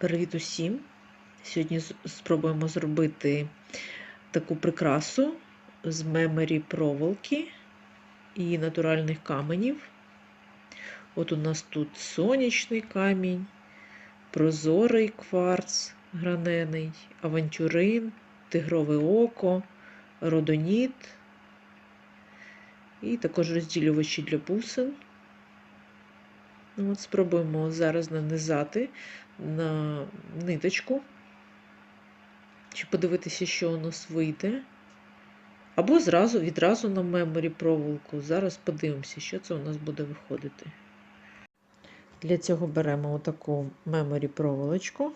Привіт усім! Сьогодні спробуємо зробити таку прикрасу з меморі проволоки і натуральних каменів. От у нас тут сонячний камінь, прозорий кварц гранений, авантюрин, тигрове око, родоніт і також розділювачі для бусин. Ну, От спробуємо зараз нанизати на ниточку, чи подивитися, що у нас вийде. Або зразу, відразу на меморі проволоку. Зараз подивимося, що це у нас буде виходити. Для цього беремо отаку меморі проволочку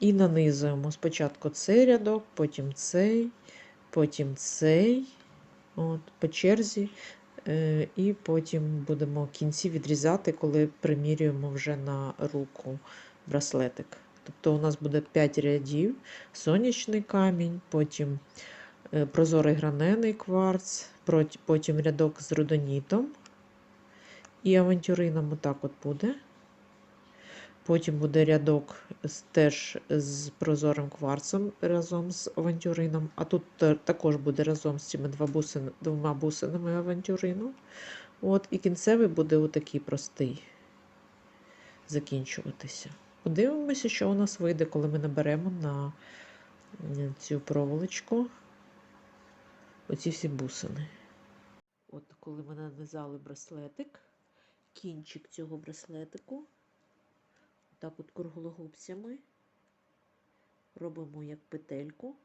і нанизуємо спочатку цей рядок, потім цей, потім цей, от, по черзі. Е, І потім будемо в кінці відрізати, коли примірюємо вже на руку браслетик. Тобто у нас буде 5 рядів, сонячний камінь, потім е, прозорий гранений кварц, потім рядок з рудонітом і авантюрином отак от буде. Потім буде рядок теж з прозорим кварцем разом з авантюрином. А тут також буде разом з цими два бусин, двома бусинами авантюрину. От, і кінцевий буде отакий простий закінчуватися. Подивимося, що у нас вийде, коли ми наберемо на цю проволочку оці всі бусини. От коли ми нанизали браслетик, кінчик цього браслетику так от круглогубцями робимо як петельку.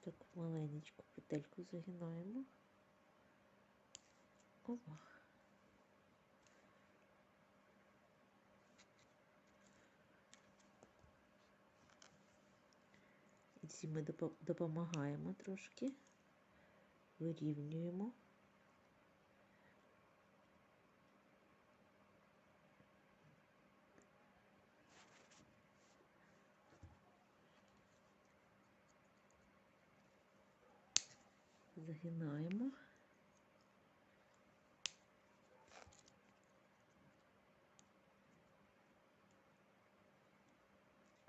Так маленечку петельку загинаємо. Ова. Ці ми допомагаємо трошки, вирівнюємо. Загинаємо.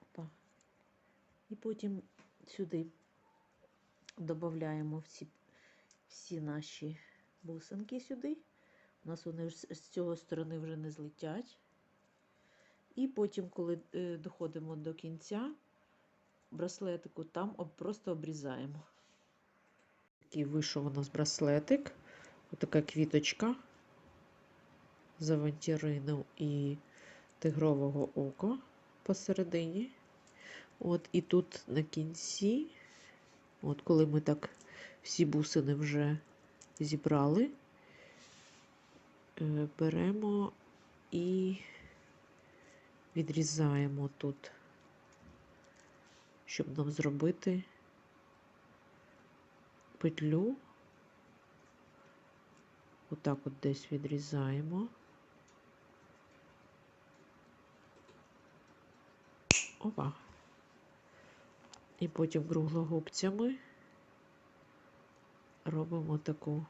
Опа. І потім сюди додаємо всі, всі наші бусинки сюди. У нас вони з цього сторони вже не злетять. І потім, коли е, доходимо до кінця браслетику, там просто обрізаємо. Такий вийшов у нас браслетик. Отака квіточка з авантірину і тигрового ока посередині. От і тут на кінці, от коли ми так всі бусини вже зібрали, е, беремо і відрізаємо тут, щоб нам зробити петлю. Отак от десь відрізаємо. Опа. І потім круглогубцями робимо таку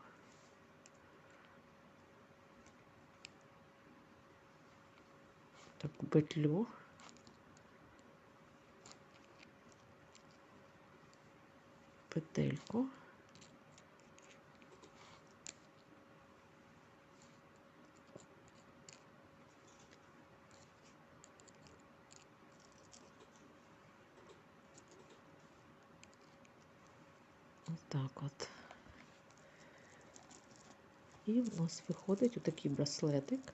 таку петлю. Петельку. Отак от. І в нас виходить отакий браслетик.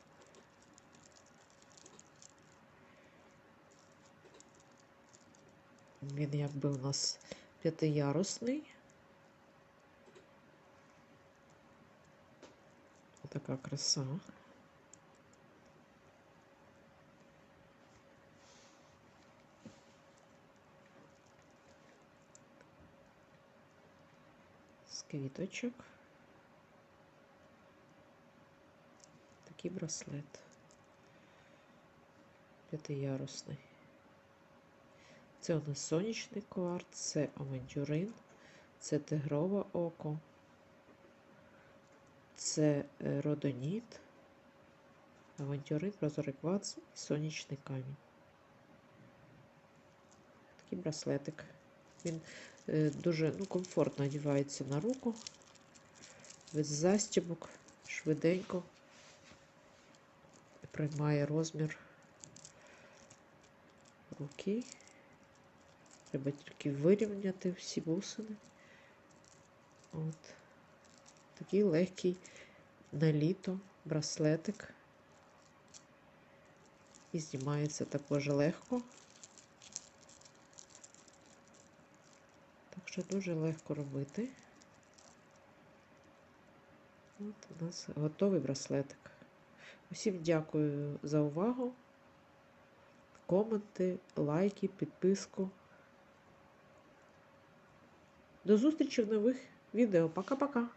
Він якби у нас п'ятиярусний. Така краса. Квіточок. Такий браслет. п'ятиярусний. Це у нас сонячний кварц, це авантюрин, це тигрове око, це е, родоніт, авантюрин, прозорий кварц і сонячний камінь. Такий браслетик. Він дуже ну, комфортно одягається на руку, без застібок, швиденько приймає розмір руки. Треба тільки вирівняти всі бусини. От. Такий легкий на літо браслетик. І знімається також легко. Що дуже легко робити. От у нас готовий браслетик. Усім дякую за увагу. Коменти, лайки, підписку. До зустрічі в нових відео. Пока-пока!